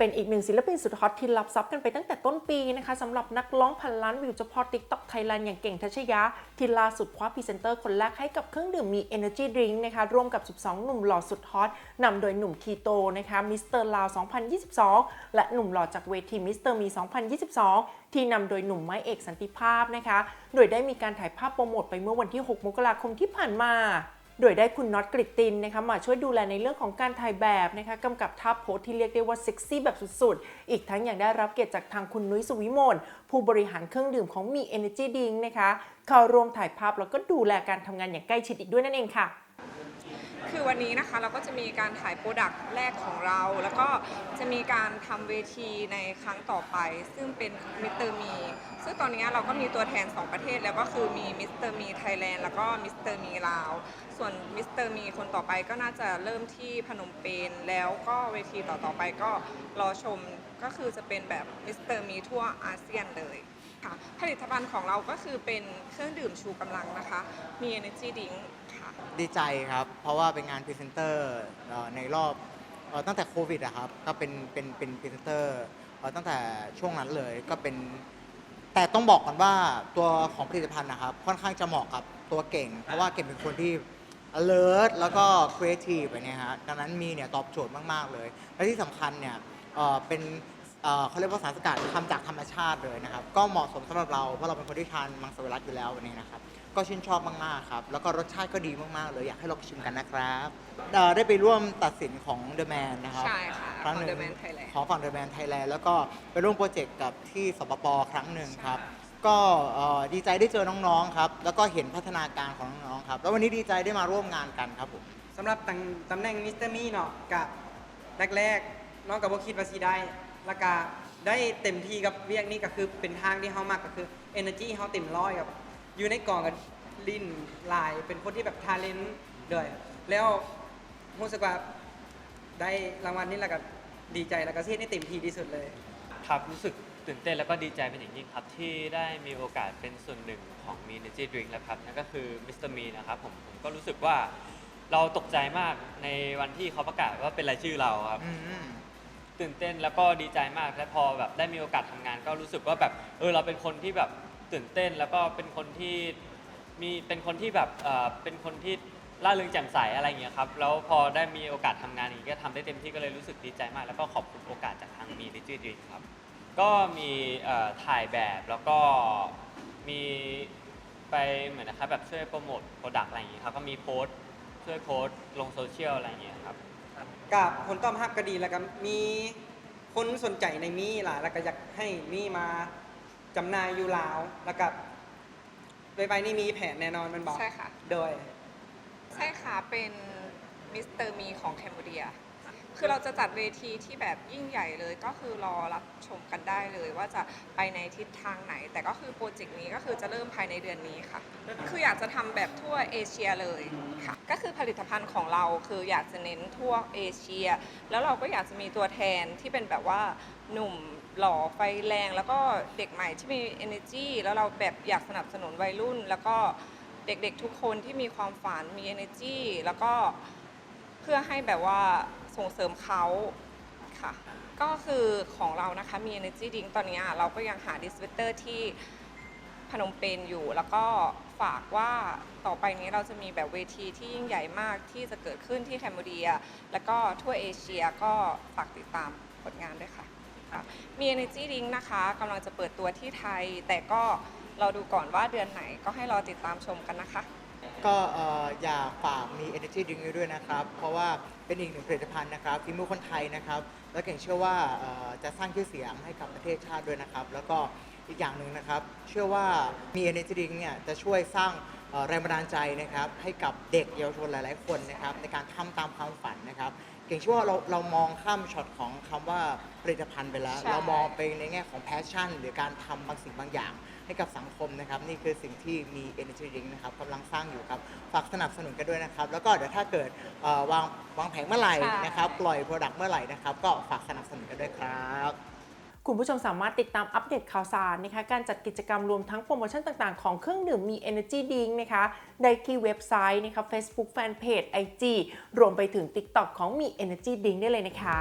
ป็นอีกหนึ่งศิลปินสุดฮอตที่รับทรัพย์กันไปตั้งแต่ต้นปีนะคะสำหรับนักร้องพันล้านวิวเฉพาะ TikTok Thailand อย่างเก่งทัชยะ ที่ล่าสุดคว้าพรีเซนเตอร์คนแรกให้กับเครื่องดื่มมี Energy Drink นะคะร่วมกับ 12 หนุ่มหล่อสุดฮอตนำโดยหนุ่มคีโตนะคะมิสเตอร์ลาว 2022 และหนุ่มหล่อจากเวทีมิสเตอร์มี 2022 ที่นำโดยหนุ่มไม้เอกสันติภาพนะคะ โดยได้มีการถ่ายภาพโปรโมทไปเมื่อวันที่ 6 มกราคมที่ผ่านมา โดยได้คุณน็อตกริตตินนะคะมาช่วยดูแลในเรื่องของการถ่ายแบบนะคะกำกับท่าโพสที่เรียกได้ว่าเซ็กซี่แบบสุดๆ อีกทั้งยังได้รับเกียรติจากทางคุณนุ้ยสุวิมลผู้บริหารเครื่องดื่มของมี Energy Drink นะคะเข้าร่วมถ่ายภาพแล้วก็ดูแลการทำงานอย่างใกล้ชิดอีกด้วยนั่นเองค่ะ คือวันนี้นะคะเราก็จะมีการถ่ายโปรดักต์แรกของเรา แล้วก็จะมีการทำเวทีในครั้งต่อไป ซึ่งเป็นมิสเตอร์มีซึ่งตอนนี้เราก็มีตัวแทน 2 ประเทศแล้วก็คือมีมิสเตอร์มีไทยแลนด์แล้วก็มิสเตอร์มีลาว ส่วนมิสเตอร์มีคนต่อไปก็น่าจะเริ่มที่พนมเปญแล้วก็เวทีต่อๆไปก็รอชมก็คือจะเป็นแบบมิสเตอร์มีทั่วอาเซียนเลย ค่ะ ผลิตภัณฑ์ของเราก็คือเป็นเครื่องดื่มชูกำลังนะคะ มี Energy Drink ค่ะ ดีใจครับ เพราะว่าเป็นงานพรีเซนเตอร์ในรอบเอ่อตั้งแต่โควิดอะครับ ก็เป็นเป็นเป็นพรีเซนเตอร์เอ่อตั้งแต่ช่วงนั้นเลยก็เป็น แต่ต้องบอกก่อนว่าตัวของผลิตภัณฑ์นะครับ ค่อนข้างจะเหมาะกับตัวเก่ง เพราะว่าเก่งเป็นคนที่ alert แล้วก็ creative ไปเนี่ยฮะดังนั้นมีเนี่ยตอบโจทย์มาก ๆ เลย และที่สำคัญเนี่ยเอ่อเป็น เอ่อเขาเรียกว่าสารสกัดทำจากธรรมชาติเลยนะครับ ก็เหมาะสมสำหรับเราเพราะเราเป็นคนที่ทานมังสวิรัตอยู่แล้ววันนี้นะครับ ก็ชื่นชอบมากๆครับ แล้วก็รสชาติก็ดีมากๆเลยอยากให้ลองชิมกันนะครับเอ่อได้ไปร่วมตัดสินของ The Man นะครับ ใช่ค่ะครั้งหนึ่งของ The Man Thailand ของฝั่ง The Man Thailand แล้วก็ไปร่วมโปรเจกต์กับที่สปปครั้งหนึ่งครับ ก็เอ่อดีใจได้เจอน้องๆครับ แล้วก็เห็นพัฒนาการของน้องๆครับ แล้ววันนี้ดีใจได้มาร่วมงานกันครับผม สำหรับตำตำแหน่งมิสเตอร์มีเนาะกับแรกๆน้องกับบ่คิดว่าสิได้ แล้วก็ได้เต็มที่กับเรียกนี้ก็คือเป็นทางที่เฮามากก็คือ Energy เฮาเต็มร้อยกับ อยู่ในกล่องกับลิ้นลาย เป็นคนที่แบบทาเลนต์ด้วย แล้วรู้สึกว่าได้รางวัลนี้แล้วก็ดีใจแล้วก็เสียนี่เต็มที่ที่สุดเลย ครับรู้สึกตื่นเต้นแล้วก็ดีใจเป็นอย่างยิ่งครับ ที่ได้มีโอกาสเป็นส่วนหนึ่งของมี Energy Drink แล้วครับ นั่นก็คือมิสเตอร์มีนะครับผมผมก็รู้สึกว่าเราตกใจมากในวันที่เขาประกาศว่าเป็นรายชื่อเราครับอืม ตื่นเต้นแล้วก็ดีใจมากและพอแบบได้มีโอกาสทำงาน ก็รู้สึกว่าแบบเออเราเป็นคนที่แบบตื่นเต้น แล้วก็เป็นคนที่มีเป็นคนที่แบบเออเป็นคนที่ร่าเริงแจ่มใสอะไรอย่างเงี้ยครับแล้วพอได้มีโอกาสทำงานอย่างนี้ก็ทำได้เต็มที่ก็เลยรู้สึกดีใจมาก แล้วก็ขอบคุณโอกาสจากทางมีดิจิทัลครับ ก็มีเอ่อถ่ายแบบแล้วก็มีไปเหมือนนะครับแบบช่วยโปรโมทโปรดักต์อะไรอย่างเงี้ยครับก็มีโพสต์ช่วยโพสต์ลงโซเชียลอะไรอย่างเงี้ยครับ กับผลตอบรับก็ดีแล้วก็มีคนสนใจในมีหลายแล้วก็อยากให้มีมาจำหน่ายอยู่ลาวแล้วก็โดยไปนี่มีแผนแน่นอนมันบอกใช่ค่ะ โดย ใช่ค่ะ เป็นมิสเตอร์มีของแคนเบเดีย คือเราจะจัดเวทีที่แบบยิ่งใหญ่เลยก็คือรอรับชมกันได้เลย ว่าจะไปในทิศทางไหน แต่ก็คือโปรเจกต์นี้ก็คือจะเริ่มภายในเดือนนี้ค่ะ คืออยากจะทำแบบทั่วเอเชียเลยค่ะ ก็คือผลิตภัณฑ์ของเราคืออยากจะเน้นทั่วเอเชีย แล้วเราก็อยากจะมีตัวแทนที่เป็นแบบว่าหนุ่มหล่อไฟแรง แล้วก็เด็กใหม่ที่มี energy แล้วเราแบบอยากสนับสนุนวัยรุ่น แล้วก็เด็กๆทุกคนที่มีความฝันมี energy แล้วก็ เพื่อให้แบบว่า ส่งเสริมเขาค่ะ ก็คือของเรานะคะมี Energy Drink ตอนนี้เราก็ยังหาดิส t ิ i เตอร์ที่พนมเปญอยู่ แล้วก็ฝากว่าต่อไปนี้เราจะมีแบบเวทีที่ยิ่งใหญ่มากที่จะเกิดขึ้นที่แคนเบเดีย แล้วก็ทั่วเอเชียก็ฝากติดตามผลงานด้วยค่ะค่ะ มี Energy Drink นะคะกำลังจะเปิดตัวที่ไทย แต่ก็เราดูก่อนว่าเดือนไหนก็ให้รอติดตามชมกันนะคะ ก็เอ่ออยากฝากมี Energy Drink ไว้ด้วยนะครับ เพราะว่าเป็นอีกหนึ่งผลิตภัณฑ์นะครับฝีมือคนไทยนะครับ แล้วเก่งเชื่อว่าเอ่อจะสร้างชื่อเสียงให้กับประเทศชาติด้วยนะครับ แล้วก็อีกอย่างหนึ่งนะครับ เชื่อว่ามี Energy Drink เนี่ยจะช่วยสร้างเอ่อแรงบันดาลใจนะครับ ให้กับเด็กเยาวชนหลาย ๆ คนนะครับ ในการทำตามความฝันนะครับ เก่งเชื่อว่าเราเรามองข้ามช็อตของคำว่าผลิตภัณฑ์ไปแล้ว ใช่ เรามองไปในแง่ของแพชชั่น หรือการทำบางสิ่งบางอย่าง ให้กับสังคมนะครับ นี่คือสิ่งที่มี Energy Drink นะครับกำลังสร้างอยู่ครับฝากสนับสนุนกันด้วยนะครับ แล้วก็เดี๋ยวถ้าเกิดเอ่อวางวางแผงเมื่อไหร่ใช่นะครับ ปล่อยโปรดักต์เมื่อไหร่นะครับ ก็ฝากสนับสนุนกันด้วยครับ คุณผู้ชมสามารถติดตามอัปเดตข่าวสารนะคะการจัดกิจกรรมรวมทั้งโปรโมชั่นต่างๆ ของเครื่องดื่มมี Energy Drink นะคะได้ที่เว็บไซต์นะคะ Facebook Fanpage IG รวมไปถึง TikTok ของมี Energy Drink ได้เลยนะคะ